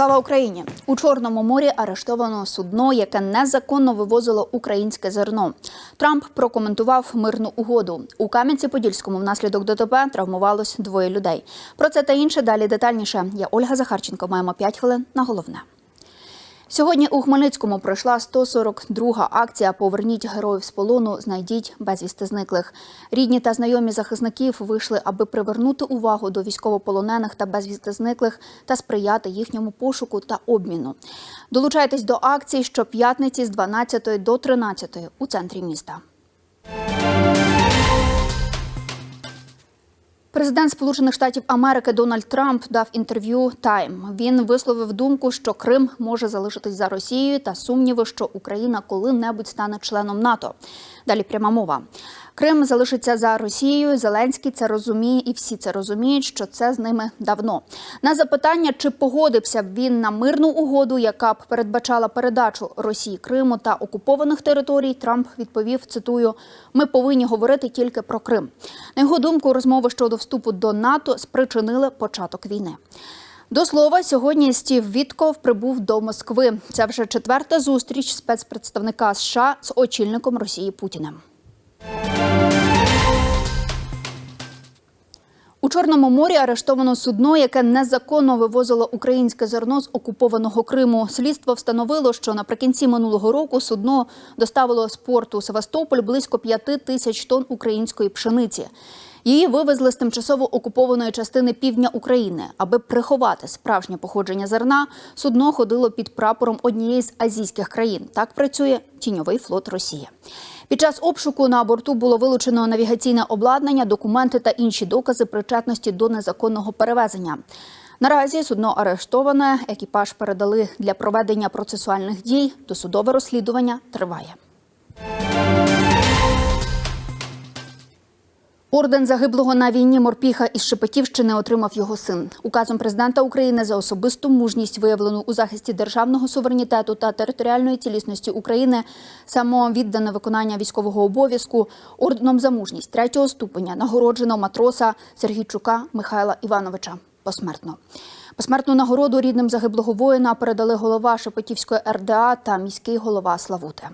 Слава Україні! У Чорному морі арештовано судно, яке незаконно вивозило українське зерно. Трамп прокоментував мирну угоду. У Кам'янці-Подільському внаслідок ДТП травмувалось двоє людей. Про це та інше далі детальніше. Я Ольга Захарченко. Маємо 5 хвилин на головне. Сьогодні у Хмельницькому пройшла 142-га акція Поверніть героїв з полону, знайдіть безвісти зниклих. Рідні та знайомі захисників вийшли, аби привернути увагу до військовополонених та безвісти зниклих та сприяти їхньому пошуку та обміну. Долучайтесь до акції щоп'ятниці з 12 до 13 у центрі міста. Президент Сполучених Штатів Америки Дональд Трамп дав інтерв'ю Тайм. Він висловив думку, що Крим може залишитись за Росією та сумніви, що Україна коли-небудь стане членом НАТО. Далі пряма мова. Крим залишиться за Росією. Зеленський це розуміє, і всі це розуміють, що це з ними давно. На запитання, чи погодився б він на мирну угоду, яка б передбачала передачу Росії Криму та окупованих територій, Трамп відповів: цитую: Ми повинні говорити тільки про Крим. На його думку, розмови щодо вступу до НАТО спричинили початок війни. До слова, сьогодні Стів Вітков прибув до Москви. Це вже четверта зустріч спецпредставника США з очільником Росії Путіним. У Чорному морі арештовано судно, яке незаконно вивозило українське зерно з окупованого Криму. Слідство встановило, що наприкінці минулого року судно доставило з порту Севастополь близько п'яти тисяч тонн української пшениці. Її вивезли з тимчасово окупованої частини півдня України. Аби приховати справжнє походження зерна, судно ходило під прапором однієї з азійських країн. Так працює тіньовий флот Росії. Під час обшуку на борту було вилучено навігаційне обладнання, документи та інші докази причетності до незаконного перевезення. Наразі судно арештоване, екіпаж передали для проведення процесуальних дій. Досудове розслідування триває. Орден загиблого на війні морпіха із Шепетівщини отримав його син. Указом президента України за особисту мужність, виявлену у захисті державного суверенітету та територіальної цілісності України, самовіддане виконання військового обов'язку, орденом за мужність третього ступеня нагороджено матроса Сергійчука Михайла Івановича посмертно. Посмертну нагороду рідним загиблого воїна передали голова Шепетівської РДА та міський голова Славути.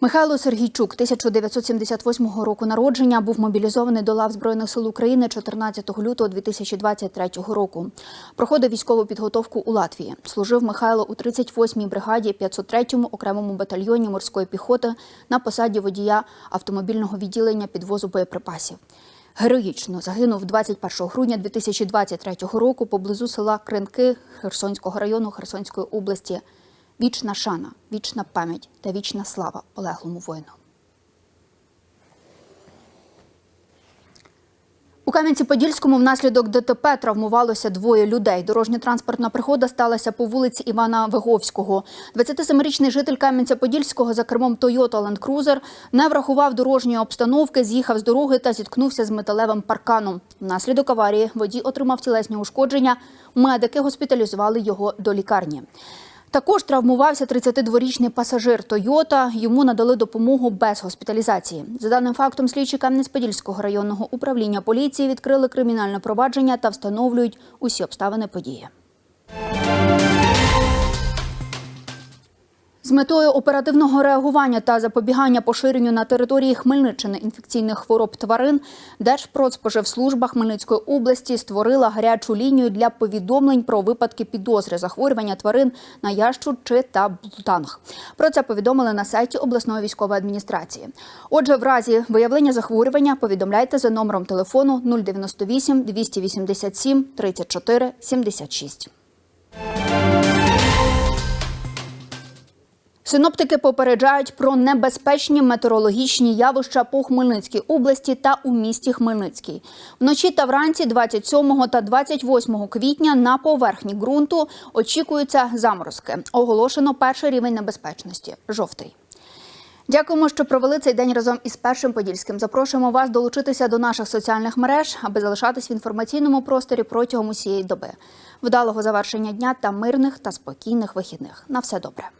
Михайло Сергійчук, 1978 року народження, був мобілізований до лав Збройних сил України 14 лютого 2023 року. Проходив військову підготовку у Латвії. Служив Михайло у 38-й бригаді 503-му окремому батальйоні морської піхоти на посаді водія автомобільного відділення підвозу боєприпасів. Героїчно загинув 21 грудня 2023 року поблизу села Кринки Херсонського району Херсонської області. Вічна шана, вічна пам'ять та вічна слава полеглому воїну. У Кам'янці-Подільському внаслідок ДТП травмувалося двоє людей. Дорожньо-транспортна пригода сталася по вулиці Івана Виговського. 27-річний житель Кам'янця-Подільського за кермом Toyota Land Cruiser не врахував дорожньої обстановки, з'їхав з дороги та зіткнувся з металевим парканом. Внаслідок аварії водій отримав тілесні ушкодження. Медики госпіталізували його до лікарні. Також травмувався 32-річний пасажир Тойота. Йому надали допомогу без госпіталізації. За даним фактом, слідчі Кам'янець-Подільського районного управління поліції відкрили кримінальне провадження та встановлюють усі обставини події. З метою оперативного реагування та запобігання поширенню на території Хмельниччини інфекційних хвороб тварин Держпродспоживслужба Хмельницької області створила гарячу лінію для повідомлень про випадки підозри захворювання тварин на ящур-чи та блутанг. Про це повідомили на сайті обласної військової адміністрації. Отже, в разі виявлення захворювання повідомляйте за номером телефону 098 287 34 76. Синоптики попереджають про небезпечні метеорологічні явища по Хмельницькій області та у місті Хмельницький. Вночі та вранці 27 та 28 квітня на поверхні ґрунту очікуються заморозки. Оголошено перший рівень небезпечності жовтий. Дякуємо, що провели цей день разом із першим подільським. Запрошуємо вас долучитися до наших соціальних мереж, аби залишатись в інформаційному просторі протягом усієї доби. Вдалого завершення дня та мирних та спокійних вихідних. На все добре.